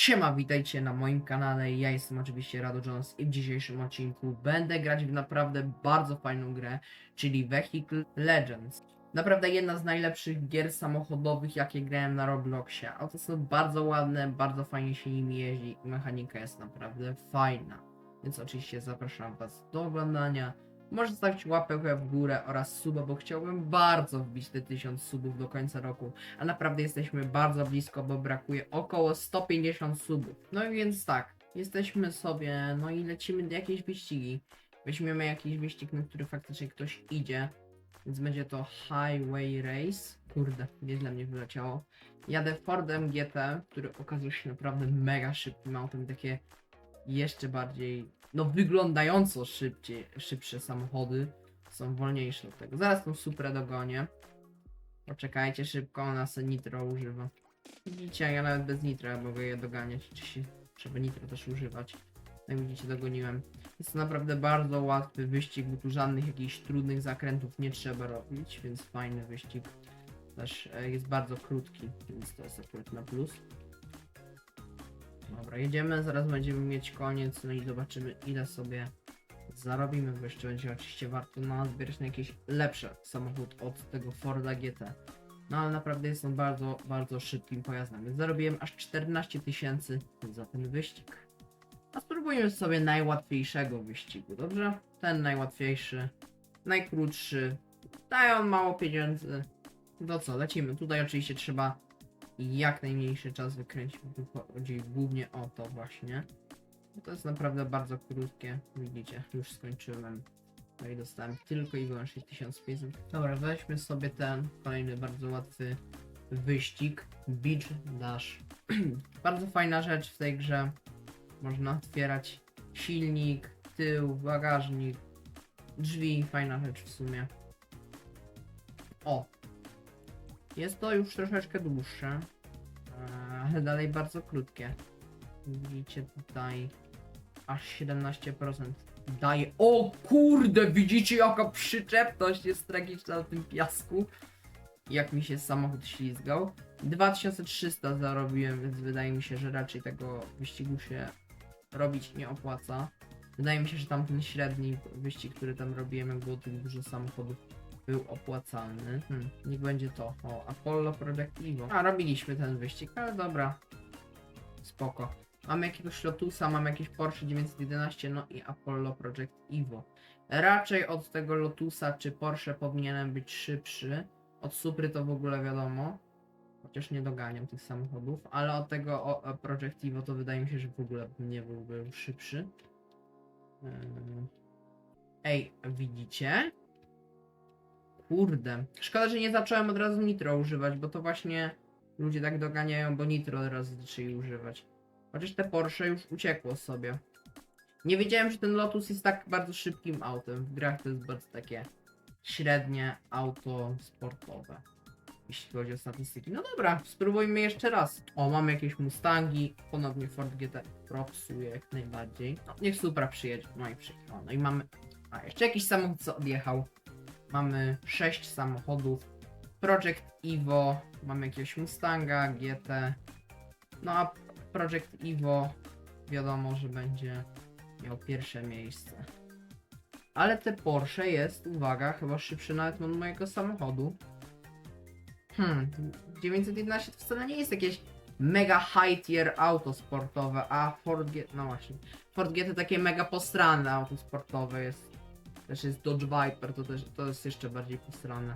Siema, witajcie na moim kanale. Ja jestem oczywiście Rado Jones i w dzisiejszym odcinku będę grać w naprawdę bardzo fajną grę, czyli Vehicle Legends. Naprawdę jedna z najlepszych gier samochodowych, jakie grałem na Robloxie. Auto są bardzo ładne, bardzo fajnie się nimi jeździ i mechanika jest naprawdę fajna. Więc oczywiście zapraszam Was do oglądania. Możecie zostawić łapkę w górę oraz suba, bo chciałbym bardzo wbić te 1000 subów do końca roku. A naprawdę jesteśmy bardzo blisko, bo brakuje około 150 subów. No więc tak, jesteśmy sobie, no i lecimy do jakieś wyścigi. Weźmiemy jakiś wyścig, na który faktycznie ktoś idzie. Więc będzie to Highway Race. Kurde, nieźle mnie wyleciało. Jadę Fordem GT, który okazał się naprawdę mega szybkim autem. Takie jeszcze bardziej, no wyglądająco szybciej, szybsze samochody są wolniejsze od tego. Zaraz tą Suprę dogonię. Poczekajcie szybko, ona se nitro używa. Widzicie, ja nawet bez nitra mogę je doganiać, trzeba nitro też używać. Jak widzicie, dogoniłem. Jest to naprawdę bardzo łatwy wyścig, bo tu żadnych jakichś trudnych zakrętów nie trzeba robić, więc fajny wyścig. Też e, jest bardzo krótki, więc to jest akurat na plus. Dobra, jedziemy, zaraz będziemy mieć koniec, no i zobaczymy ile sobie zarobimy, bo jeszcze będzie oczywiście warto nazbierać na jakiś lepszy samochód od tego Forda GT. No ale naprawdę jest on bardzo, bardzo szybkim pojazdem, więc zarobiłem aż 14 tysięcy za ten wyścig. A spróbujmy sobie najłatwiejszego wyścigu, dobrze? Ten najłatwiejszy, najkrótszy, daje on mało pieniędzy. No co, lecimy. Tutaj oczywiście trzeba jak najmniejszy czas wykręcić, bo tu chodzi głównie o to właśnie. To jest naprawdę bardzo krótkie, widzicie, już skończyłem. No i dostałem tylko i wyłącznie 1500. Dobra, weźmy sobie ten kolejny bardzo łatwy wyścig. Beach Dash. bardzo fajna rzecz w tej grze. Można otwierać silnik, tył, bagażnik, drzwi. Fajna rzecz w sumie. O! Jest to już troszeczkę dłuższe, ale dalej bardzo krótkie. Widzicie tutaj aż 17% daje. O kurde, widzicie jaka przyczepność jest tragiczna na tym piasku. Jak mi się samochód ślizgał. 2300 zarobiłem, więc wydaje mi się, że raczej tego wyścigu się robić nie opłaca. Wydaje mi się, że tam ten średni wyścig, który tam robiłem, jak było tych dużo samochodów, był opłacalny. Hmm, niech będzie to. O, Apollo Project Evo. A, robiliśmy ten wyścig, ale dobra. Spoko. Mamy jakiegoś Lotusa, mamy jakieś Porsche 911, no i Apollo Project Evo. Raczej od tego Lotusa czy Porsche powinienem być szybszy. Od Supry to w ogóle wiadomo. Chociaż nie doganiam tych samochodów, ale od tego o, o Project Evo to wydaje mi się, że w ogóle nie byłby szybszy. Yy. Ej, widzicie? Kurde. Szkoda, że nie zacząłem od razu nitro używać, bo to właśnie ludzie tak doganiają, bo nitro od razu zaczęli używać. Chociaż te Porsche już uciekło sobie. Nie wiedziałem, że ten Lotus jest tak bardzo szybkim autem. W grach to jest bardzo takie średnie auto sportowe. Jeśli chodzi o statystyki. No dobra, spróbujmy jeszcze raz. O, mamy jakieś Mustangi. Ponownie Ford GT propsuje jak najbardziej. No, niech Supra przyjedzie. No i przyjechał. No i mamy... A, jeszcze jakiś samochód co odjechał. Mamy 6 samochodów. Project Evo, mamy jakiegoś Mustanga, GT. No a Project Evo wiadomo, że będzie miał pierwsze miejsce. Ale te Porsche jest, uwaga, chyba szybszy nawet od mojego samochodu. Hmm, 911 to wcale nie jest jakieś mega high tier auto sportowe, a Ford GT, no właśnie, Ford GT takie mega postranne auto sportowe jest. Też jest Dodge Viper, to też to jest jeszcze bardziej posrane.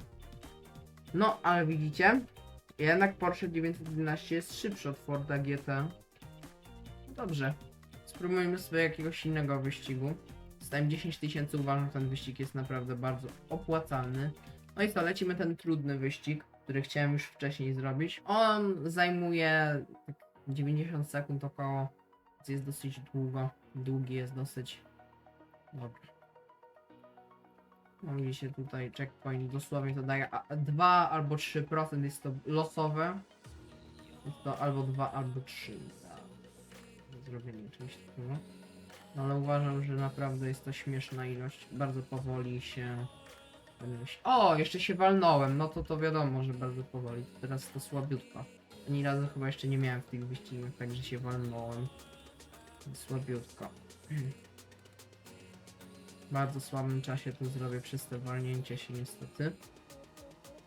No, ale widzicie? Jednak Porsche 911 jest szybszy od Forda GT. Dobrze. Spróbujmy sobie jakiegoś innego wyścigu. Stałem 10 tysięcy, uważam, że ten wyścig jest naprawdę bardzo opłacalny. No i co, lecimy ten trudny wyścig, który chciałem już wcześniej zrobić. On zajmuje tak 90 sekund około, więc jest dosyć długo. Długi jest dosyć. Dobrze. No widzicie tutaj checkpoint dosłownie to daje a, 2 albo 3% jest to losowe. Jest to albo 2 albo 3 za zrobienie czegoś takiego. No ale uważam, że naprawdę jest to śmieszna ilość. Bardzo powoli się... O, jeszcze się walnąłem, no to to wiadomo, że bardzo powoli. Teraz to słabiutko. ani razu chyba jeszcze nie miałem w tych wyścigach, także się walnąłem. Słabiutko. Bardzo słabym czasie to zrobię przez to walnięcie się niestety.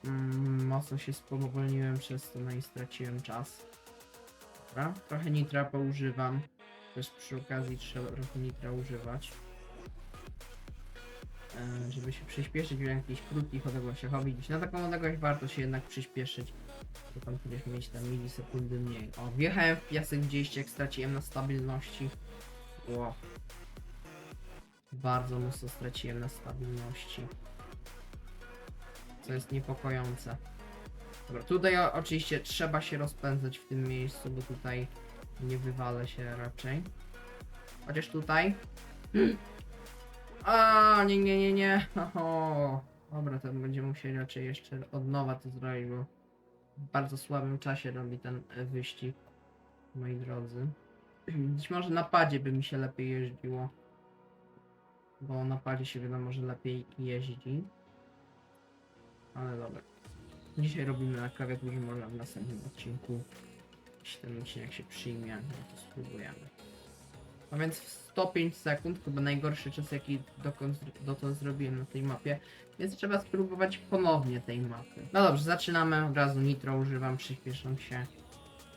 Mm, mocno się spowolniłem przez to, no i straciłem czas. Dobra, trochę nitra poużywam. Też przy okazji trzeba trochę nitra używać. E, żeby się przyspieszyć w jakichś krótkich odległościach. Na taką odległość warto się jednak przyspieszyć. To tam będziesz mieć tam milisekundy mniej. O, wjechałem w piasek gdzieś, jak straciłem na stabilności. Ło. Bardzo mocno straciłem na stabilności. Co jest niepokojące. Dobra, tutaj oczywiście trzeba się rozpędzać w tym miejscu, bo tutaj nie wywalę się raczej. Chociaż tutaj. A nie, nie, nie, nie. Oho. Dobra, to będziemy musieli raczej jeszcze od nowa to zrobić, bo w bardzo słabym czasie robi ten e, wyścig. Moi drodzy. Być może na padzie by mi się lepiej jeździło. Bo na padzie się wiadomo, że lepiej jeździ. Ale dobra. Dzisiaj robimy na klawiaturze, może w następnym odcinku. Jeśli ten odcinek się przyjmie, no to spróbujemy. A więc w 105 sekund, chyba najgorszy czas jaki dokąd, dotąd zrobiłem na tej mapie. Więc trzeba spróbować ponownie tej mapy. No dobrze, zaczynamy. Od razu nitro używam, przyspieszam się.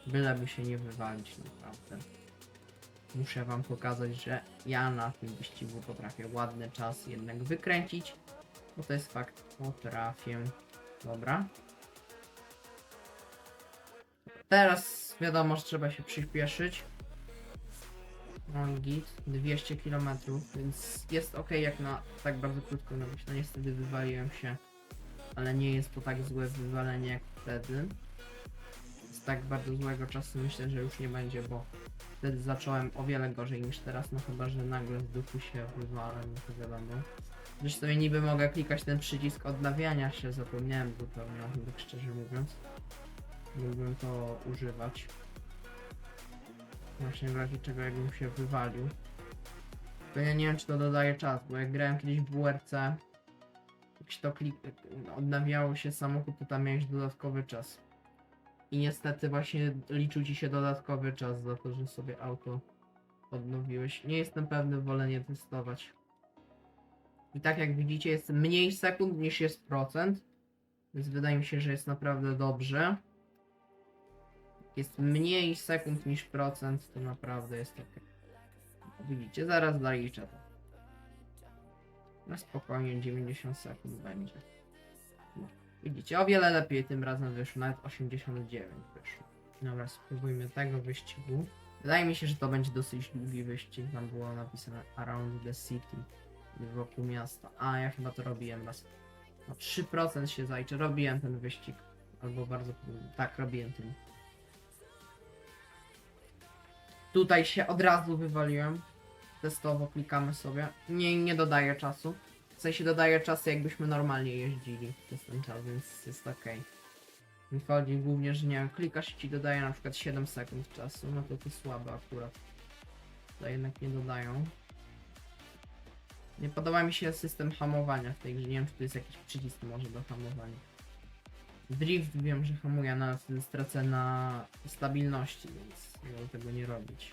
Byleby się nie wywalić naprawdę. Muszę wam pokazać, że ja na tym wyścigu potrafię ładny czas jednak wykręcić. Bo to jest fakt, potrafię. Dobra. Teraz wiadomo, że trzeba się przyspieszyć. Mam git, 200 km, więc jest ok jak na tak bardzo krótko robić. No niestety wywaliłem się, ale nie jest to tak złe wywalenie jak wtedy. Z tak bardzo złego czasu myślę, że już nie będzie, bo wtedy zacząłem o wiele gorzej niż teraz, no chyba, że nagle z duchu się wywalę, no to wiadomo. Zresztą niby mogę klikać ten przycisk odnawiania się, zapomniałem zupełnie o tym, tak szczerze mówiąc. Mógłbym to używać. Właśnie w razie czego jakbym się wywalił. To ja nie wiem czy to dodaje czas, bo jak grałem kiedyś w WRC, jak się to klik... odnawiało się samochód, to tam miałeś dodatkowy czas. I niestety właśnie liczył ci się dodatkowy czas za to, że sobie auto odnowiłeś. Nie jestem pewny, wolę nie testować. I tak jak widzicie jest mniej sekund niż jest procent. Więc wydaje mi się, że jest naprawdę dobrze. Jest mniej sekund niż procent, to naprawdę jest ok. Widzicie, zaraz zaliczę to. Na spokojnie 90 sekund będzie. Widzicie, o wiele lepiej tym razem wyszło, nawet 89 wyszło. Dobra, spróbujmy tego wyścigu. Wydaje mi się, że to będzie dosyć długi wyścig, tam było napisane Around the City, wokół miasta. A, ja chyba to robiłem raz. No 3% się zajczy, robiłem ten wyścig. Albo bardzo, tak, robiłem ten Tutaj się od razu wywaliłem. Testowo klikamy sobie. Nie, nie dodaję czasu. W sensie dodaję czasy jakbyśmy normalnie jeździli przez ten czas, więc jest ok. Mi chodzi głównie, że nie klikasz i ci dodaje na przykład 7 sekund czasu, no to to słabe akurat. To jednak nie dodają. Nie podoba mi się system hamowania w tej grze, nie wiem czy tu jest jakiś przycisk może do hamowania. Drift wiem, że hamuje, ale wtedy stracę na stabilności, więc wolę tego nie robić.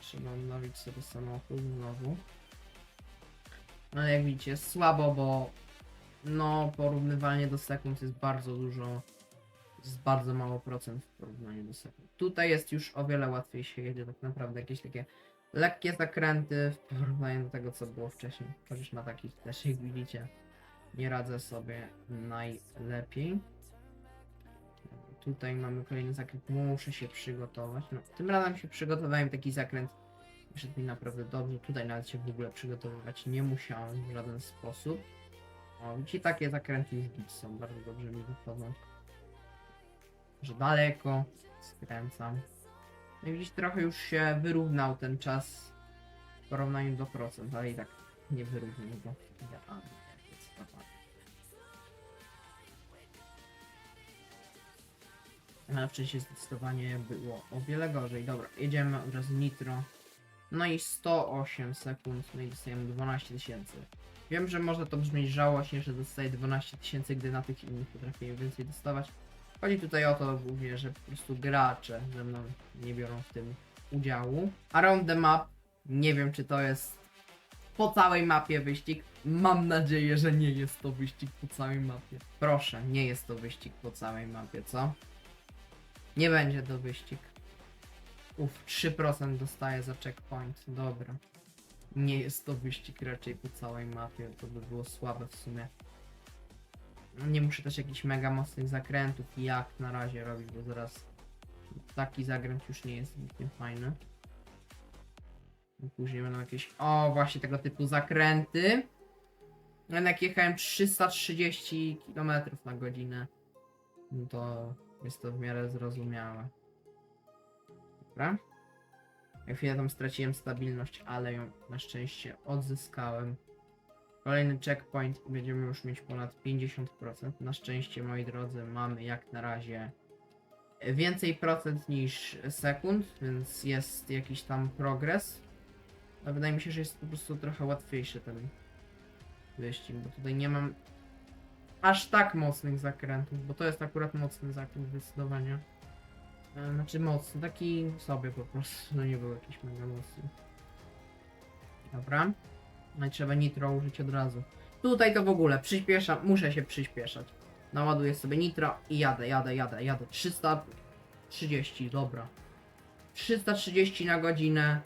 Trzeba odnowić sobie samochód znowu. No jak widzicie, słabo, bo no porównywalnie do sekund jest bardzo dużo, jest bardzo mało procent w porównaniu do sekund. Tutaj jest już o wiele łatwiej się jedzie tak naprawdę, jakieś takie lekkie zakręty w porównaniu do tego co było wcześniej. Chociaż na takich też jak widzicie nie radzę sobie najlepiej. Tutaj mamy kolejny zakręt, muszę się przygotować. No, tym razem się przygotowałem taki zakręt. Wyszedł mi naprawdę dobrze. Tutaj nawet się w ogóle przygotowywać nie musiałem w żaden sposób. O, widzicie, takie zakręty już git są, bardzo dobrze mi wychodzą. Że daleko skręcam. No i widzicie, trochę już się wyrównał ten czas w porównaniu do procent, ale i tak nie wyrównał go idealnie. Ale wcześniej zdecydowanie było o wiele gorzej. Dobra, jedziemy od razu nitro. No i 108 sekund, no i dostajemy 12 tysięcy. Wiem, że może to brzmieć żałośnie, że dostaję 12 tysięcy, gdy na tych innych potrafię więcej dostawać. Chodzi tutaj o to głównie, że po prostu gracze ze mną nie biorą w tym udziału. Around the map, nie wiem czy to jest po całej mapie wyścig. Mam nadzieję, że nie jest to wyścig po całej mapie. Proszę, nie jest to wyścig po całej mapie, co? Nie będzie to wyścig. Uf, 3% dostaję za checkpoint, dobra. Nie jest to wyścig raczej po całej mapie, to by było słabe w sumie. Nie muszę też jakichś mega mocnych zakrętów jak na razie robić, bo zaraz taki zakręt już nie jest zbytnio fajny. Później będą jakieś, o właśnie tego typu zakręty. No jak jechałem 330 km na godzinę, no to jest to w miarę zrozumiałe. Dobra. Na chwilę tam straciłem stabilność, ale ją na szczęście odzyskałem. Kolejny checkpoint będziemy już mieć ponad 50%. Na szczęście, moi drodzy, mamy jak na razie więcej procent niż sekund, więc jest jakiś tam progres. Ale wydaje mi się, że jest po prostu trochę łatwiejszy ten wyścig, bo tutaj nie mam aż tak mocnych zakrętów, bo to jest akurat mocny zakręt zdecydowanie. Znaczy mocny, taki sobie po prostu, no nie był jakiś mega mocny. Dobra. No i trzeba nitro użyć od razu. Tutaj to w ogóle, przyspieszam, muszę się przyspieszać. Naładuję sobie nitro i jadę, jadę, jadę, jadę. 330, dobra. 330 na godzinę.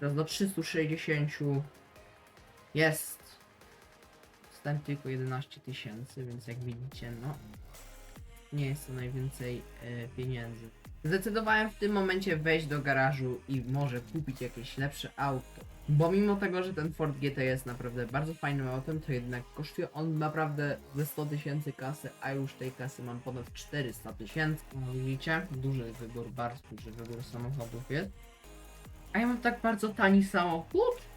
Teraz do 360. Jest. Stałem tylko 11 tysięcy, więc jak widzicie, no. Nie jest to najwięcej e, pieniędzy. Zdecydowałem w tym momencie wejść do garażu i może kupić jakieś lepsze auto. Bo mimo tego, że ten Ford GT jest naprawdę bardzo fajnym autem, to jednak kosztuje on naprawdę ze 100 tysięcy kasy, a już tej kasy mam ponad 400 tysięcy. Widzicie? Duży wybór, bardzo duży wybór samochodów jest. A ja mam tak bardzo tani samochód?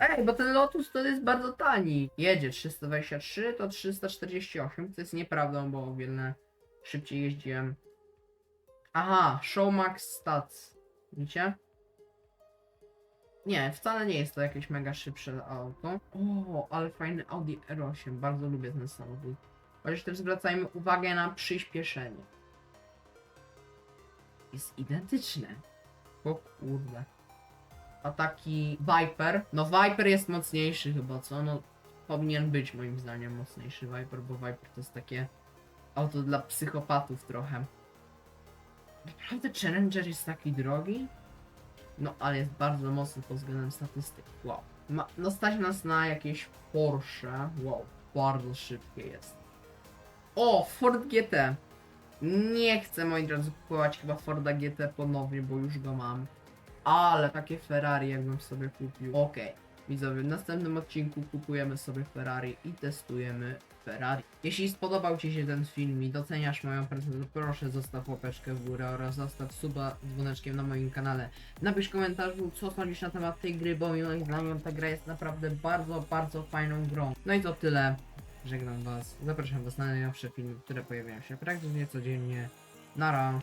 Ej, bo ten Lotus to jest bardzo tani. Jedzie 323, to 348, to jest nieprawdą, bo o wiele szybciej jeździłem. Aha, Showmax Stats. Widzicie? Nie, wcale nie jest to jakieś mega szybsze auto. O, ale fajny Audi R8. Bardzo lubię ten samochód. Chociaż też zwracajmy uwagę na przyspieszenie. Jest identyczne. O kurde. A taki Viper. No Viper jest mocniejszy chyba, co? No powinien być moim zdaniem mocniejszy Viper, bo Viper to jest takie auto dla psychopatów trochę. Naprawdę Challenger jest taki drogi? No, ale jest bardzo mocny pod względem statystyk. Wow. Ma, no stać nas na jakieś Porsche. Wow, bardzo szybkie jest. O, Ford GT. Nie chcę, moi drodzy, kupować chyba Forda GT ponownie, bo już go mam. Ale takie Ferrari jakbym sobie kupił. Okej. Widzowie, w następnym odcinku kupujemy sobie Ferrari i testujemy Ferrari. Jeśli spodobał Ci się ten film i doceniasz moją pracę, to proszę zostaw łapeczkę w górę oraz zostaw suba dzwoneczkiem na moim kanale. Napisz w komentarzu, co sądzisz na temat tej gry, bo moim zdaniem ta gra jest naprawdę bardzo, bardzo fajną grą. No i to tyle. Żegnam Was. Zapraszam Was na najnowsze filmy, które pojawiają się praktycznie codziennie. Nara.